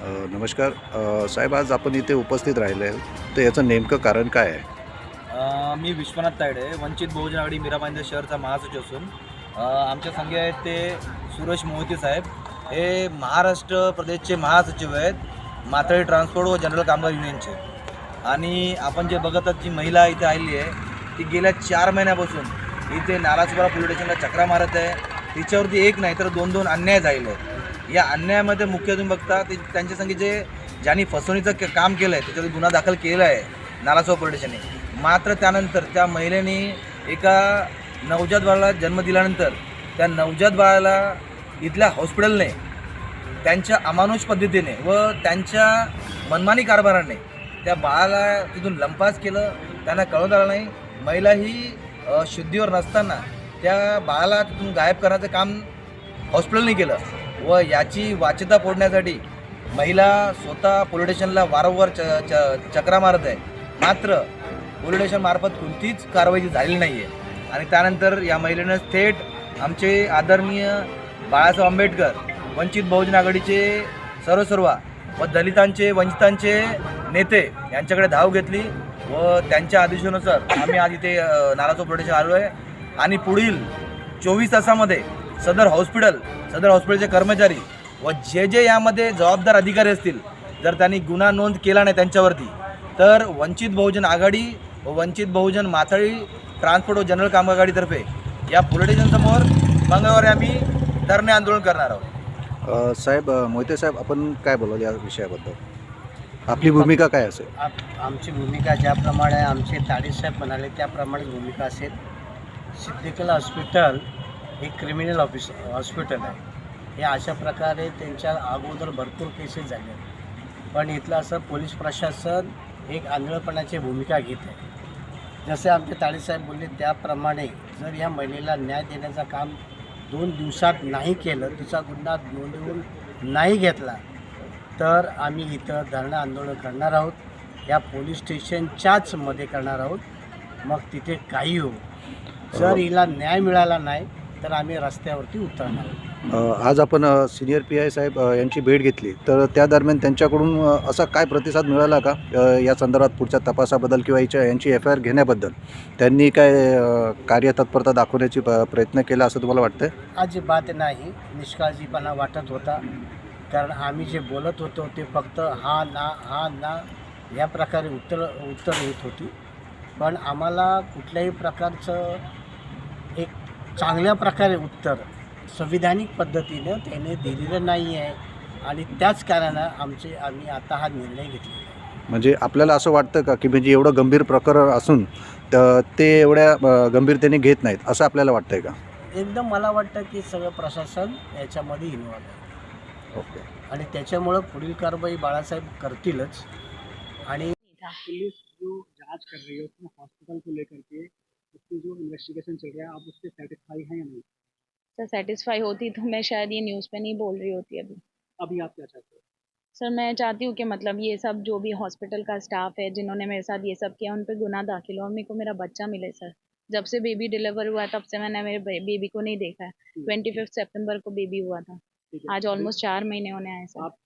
नमस्कार. साहेब आज आपण इथे उपस्थित राहिले. तर याचं नेमकं कारण काय आहे? मी विश्वनाथ तायडे वंचित बहुजन आघाडी मीराबाईंद शहरचा महासचिव असून आमच्या संघे आहेत ते सुरेश मोहिते साहेब. हे महाराष्ट्र प्रदेशचे महासचिव आहेत मातळी ट्रान्सपोर्ट व जनरल कामगार युनियनचे. आणि आपण जे बघत आहात जी महिला इथे आलेली आहे ती गेल्या चार महिन्यापासून इथे नाराजपुरा पोलीस स्टेशनला चक्रा मारत आहे. तिच्यावरती एक नाही तर दोन दोन अन्याय झालेले आहेत. या अन्यायामध्ये मुख्य तुम्ही बघता ते त्यांच्या संगी जे ज्यांनी फसवणीचं के- काम केलं आहे त्याच्यावर गुन्हा दाखल केला आहे नालासोबा पोलीस मात्र त्यानंतर त्या महिलेने एका नवजात बाळाला जन्म दिल्यानंतर त्या नवजात बाळाला इथल्या हॉस्पिटलने त्यांच्या अमानुष पद्धतीने व त्यांच्या मनमानी कारभाराने त्या बाळाला तिथून लंपास केलं. त्यांना कळवत आलं नाही. महिला ही शुद्धीवर नसताना त्या बाळाला तिथून गायब करण्याचं काम हॉस्पिटलने केलं. व याची वाच्यता फोडण्यासाठी महिला स्वतः पोलीस स्टेशनला वारंवार च च चक्रा मारत आहे. मात्र पोलीस स्टेशनमार्फत कोणतीच कारवाई झालेली नाही आहे आणि त्यानंतर या महिलेनं थेट आमचे आदरणीय बाळासाहेब आंबेडकर वंचित बहुजन आघाडीचे सर्वसर्वा व दलितांचे वंचितांचे नेते यांच्याकडे धाव घेतली व त्यांच्या आदेशानुसार आम्ही आज इथे अ, नाराजो प्रोटेशन आलो आहे आणि पुढील चोवीस तासामध्ये सदर हॉस्पिटल सदर हॉस्पिटलचे कर्मचारी व जे जे यामध्ये जबाबदार अधिकारी असतील जर त्यांनी गुन्हा नोंद केला नाही त्यांच्यावरती तर वंचित बहुजन आघाडी व वंचित बहुजन माथाळी ट्रान्सपोर्ट व जनरल कामगार आघाडीतर्फे या पोलीस स्टेशनसमोर मंगळवारी आम्ही धरणे आंदोलन करणार आहोत. साहेब मोहिते साहेब आपण काय बोलाल या विषयाबद्दल? आपली भूमिका काय असेल? आप आमची भूमिका ज्याप्रमाणे आमचे ताडीसाहेब म्हणाले त्याप्रमाणे भूमिका असेल. सिद्धिकला हॉस्पिटल हे क्रिमिनल ऑफिस हॉस्पिटल आहे. हे अशा प्रकारे त्यांच्या अगोदर भरपूर केसेस झाले आहेत. पण इथलं असं पोलीस प्रशासन एक आंधळपणाची भूमिका घेत आहे. जसे आमचे ताडीसाहेब बोलले त्याप्रमाणे जर या महिलेला न्याय देण्याचं काम दोन दिवसात नाही केलं तिचा गुन्हा नोंदवून नाही घेतला तर आम्ही इथं धरणं आंदोलन करणार आहोत. या पोलीस स्टेशनच्याच मध्ये करणार आहोत. मग तिथे काही हो जर हिला न्याय मिळाला नाही तर आम्ही रस्त्यावरती उतरणार. अ, आज आपण सिनियर पी आय साहेब अ, यांची भेट घेतली. तर त्या दरम्यान त्यांच्याकडून अ, असा काय प्रतिसाद मिळाला का अ, या संदर्भात पुढच्या तपासाबद्दल किंवा याच्या यांची एफ आय आर घेण्याबद्दल? त्यांनी काय अ, कार्यतत्परता दाखवण्याची प- प्रयत्न केला असं तुम्हाला वाटतंय? अजिबात नाही. निष्काळजीपणा वाटत होता. कारण आम्ही जे बोलत होतो ते फक्त हा ना हा ना या प्रकारे उत्तर उत्तर येत होती. पण आम्हाला कुठल्याही प्रकारचं चांगल्या प्रकारे उत्तर. संविधानिक पद्धतीनं त्याने दिलेलं नाही आहे आणि त्याच कारणानं आमचे आम्ही आता हा निर्णय घेतलेला आहे. म्हणजे आपल्याला असं वाटतं का की म्हणजे एवढं गंभीर प्रकरण असून त- ते एवढ्या गंभीरतेने घेत नाहीत असं आपल्याला वाटतंय का? एकदम मला वाटतं की सगळं प्रशासन याच्यामध्ये इन्व्हॉल्व आहे. ओके. आणि त्याच्यामुळं पुढील कारवाई बाळासाहेब करतीलच. आणि पुलिस जो जांच कर रही है उसमें हॉस्पिटल को लेकर के उसकी जो इन्वेस्टिगेशन चल रहा है आप उससे सेटिस्फाई हैं या नहीं? सर सेटिस्फाई होती तो मैं शायद ये न्यूज़ पे नहीं बोल रही होती अभी। अभी आप क्या चाहते हो? सर मैं चाहती हूँ कि मतलब ये सब जो भी हॉस्पिटल का स्टाफ है जिन्होंने मेरे साथ ये सब किया उन पर गुना दाखिल हो और मेरे को मेरा बच्चा मिले सर। जब से बेबी डिलीवर हुआ तब से मैंने मेरे बेबी को नहीं देखा है। ट्वेंटी फिफ्थ सेप्टेम्बर को बेबी हुआ था। आज ऑलमोस्ट चार महीने होने आए सर। आप